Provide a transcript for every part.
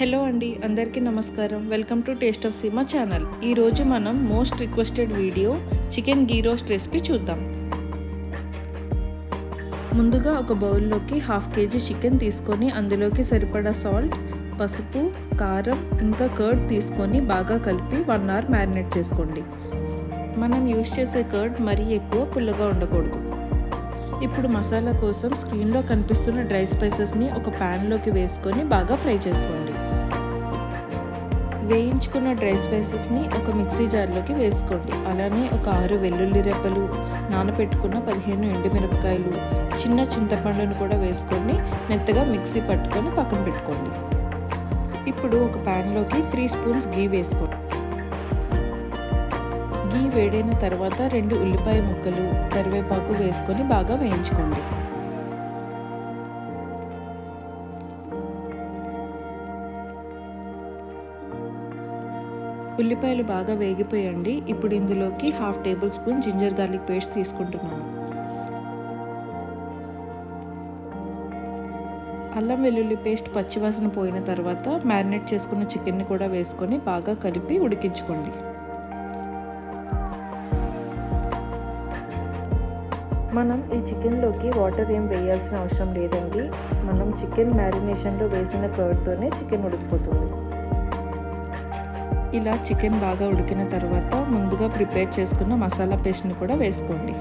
Hello అండి అందరికీ నమస్కారం. Welcome to taste of Seema channel. ఈరోజు మనం most requested video chicken ghee roast recipe చూద్దాం. ముందుగా ఒక బౌల్లోకి హాఫ్ కేజీ చికెన్ తీసుకొని అందులోకి సరిపడా సాల్ట్ పసుపు కారం ఇంకా కర్డ్ తీసుకొని బాగా కలిపి వన్ అవర్ మ్యారినేట్ చేసుకోండి. మనం యూస్ చేసే కర్డ్ మరీ ఎక్కువ పుల్లగా ఉండకూడదు. ఇప్పుడు మసాలా కోసం స్క్రీన్లో కనిపిస్తున్న డ్రై స్పైసెస్ని ఒక ప్యాన్లోకి వేసుకొని బాగా ఫ్రై చేసుకోండి. వేయించుకున్న డ్రై స్పైసెస్ని ఒక మిక్సీ జార్లోకి వేసుకోండి. అలానే ఒక ఆరు వెల్లుల్లి రెప్పలు నానబెట్టుకున్న పదిహేను ఎండుమిరపకాయలు చిన్న చింతపండును కూడా వేసుకొని మెత్తగా మిక్సీ పట్టుకొని పక్కన పెట్టుకోండి. ఇప్పుడు ఒక ప్యాన్లోకి త్రీ స్పూన్స్ గీ వేసుకోండి. గీ వేడైన తర్వాత రెండు ఉల్లిపాయ ముక్కలు కరివేపాకు వేసుకొని బాగా వేయించుకోండి. ఉల్లిపాయలు బాగా వేగిపోయండి. ఇప్పుడు ఇందులోకి half tablespoon ginger garlic paste తీసుకుంటున్నాను. అల్లం వెల్లుల్లి పేస్ట్ పచ్చివాసన పోయిన తర్వాత మ్యారినేట్ చేసుకున్న చికెన్ని కూడా వేసుకొని బాగా కలిపి ఉడికించుకోండి. మనం ఈ చికెన్లోకి వాటర్ ఏం వేయాల్సిన అవసరం లేదండి. మనం చికెన్ మ్యారినేషన్లో వేసిన కర్డ్తోనే చికెన్ ఉడికిపోతుంది. ఇలా చికెన్ బాగా ఉడికిన తర్వాత ముందుగా ప్రిపేర్ చేసుకున్న మసాలా పేస్ట్ని కూడా వేసుకోండి.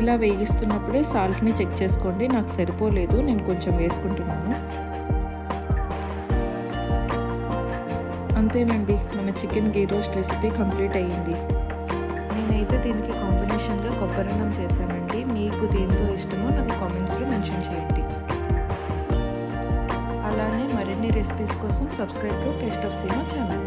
ఇలా వేగిస్తున్నప్పుడే సాల్ట్ని చెక్ చేసుకోండి. నాకు సరిపోలేదు నేను కొంచెం వేసుకుంటున్నాను. అంతేనండి మన chicken ghee roast recipe complete అయ్యింది. నేనైతే దీనికి కాంబినేషన్గా కొబ్బరన్నం చేశానండి. మీకు దేంతో ఇష్టమో నాకు కామెంట్స్లో మెన్షన్ చేయండి. అలానే మరిన్ని రెసిపీస్ కోసం subscribe to taste of Seema channel.